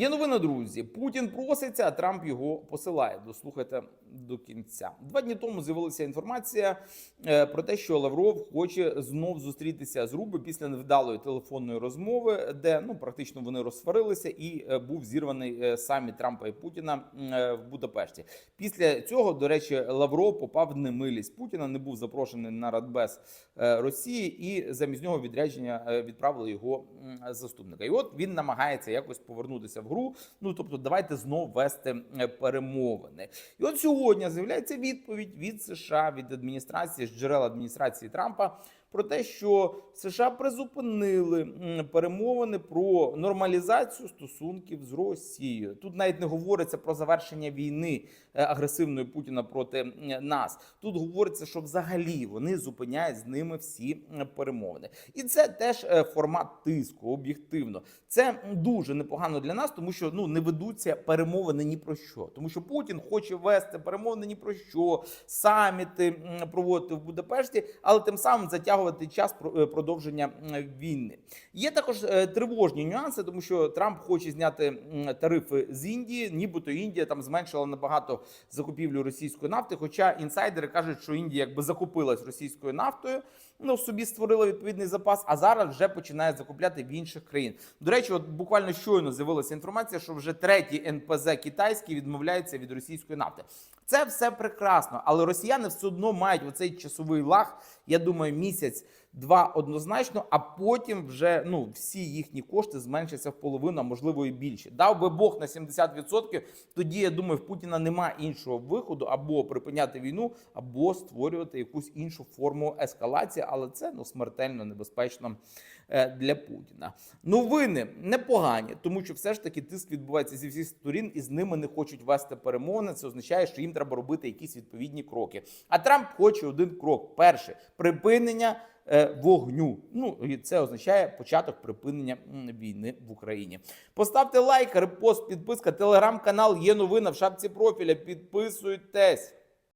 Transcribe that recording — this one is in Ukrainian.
Є новина, друзі. Путін проситься, а Трамп його посилає. Дослухайте до кінця. Два дні тому з'явилася інформація е, про те, що Лавров хоче знов зустрітися з Руби після невдалої телефонної розмови, де ну практично вони розсварилися, і е, був зірваний е, саміт Трампа і Путіна в Будапешті. Після цього, до речі, Лавров попав в немилість Путіна, не був запрошений на Радбез Росії, і замість нього відрядження відправили його заступника. І от він намагається якось повернутися в гру. Ну тобто, давайте знов вести е, перемовини. І от сьогодні з'являється відповідь від США від адміністрації з джерел адміністрації Трампа. Про те, що США призупинили перемовини про нормалізацію стосунків з Росією. Тут навіть не говориться про завершення війни е, агресивної Путіна проти нас. Тут говориться, що взагалі вони зупиняють з ними всі перемовини, і це теж е, формат тиску. Об'єктивно, це дуже непогано для нас, тому що ну не ведуться перемовини ні про що. Тому що Путін хоче вести перемовини ні про що, саміти проводити в Будапешті, але тим самим затягувати час е, продовження війни. Є також е, тривожні нюанси, тому що Трамп хоче зняти тарифи з Індії, нібито Індія там зменшила набагато закупівлю російської нафти. Хоча інсайдери кажуть, що Індія якби закупилась російською нафтою, ну собі створила відповідний запас, а зараз вже починає закупляти в інших країн. До речі, от буквально щойно з'явилася інформація, що вже третій НПЗ китайський відмовляється від російської нафти. Це все прекрасно, але росіяни все одно мають оцей часовий лаг. Я думаю, місяць. Два однозначно, а потім вже ну всі їхні кошти зменшаться в половину, а можливо і більше. Дав би Бог на 70%, Тоді я думаю, в Путіна немає іншого виходу або припиняти війну, або створювати якусь іншу форму ескалації, але це ну смертельно небезпечно е, для Путіна. Новини непогані, тому що все ж таки тиск відбувається зі всіх сторін, і з ними не хочуть вести перемовини. Це означає, що їм треба робити якісь відповідні кроки. А Трамп хоче один крок: перше припинення. е, Вогню, ну і це означає початок припинення війни в Україні. Поставте лайк, репост, підписка, телеграм-канал. Є новина в шапці профіля. Підписуйтесь.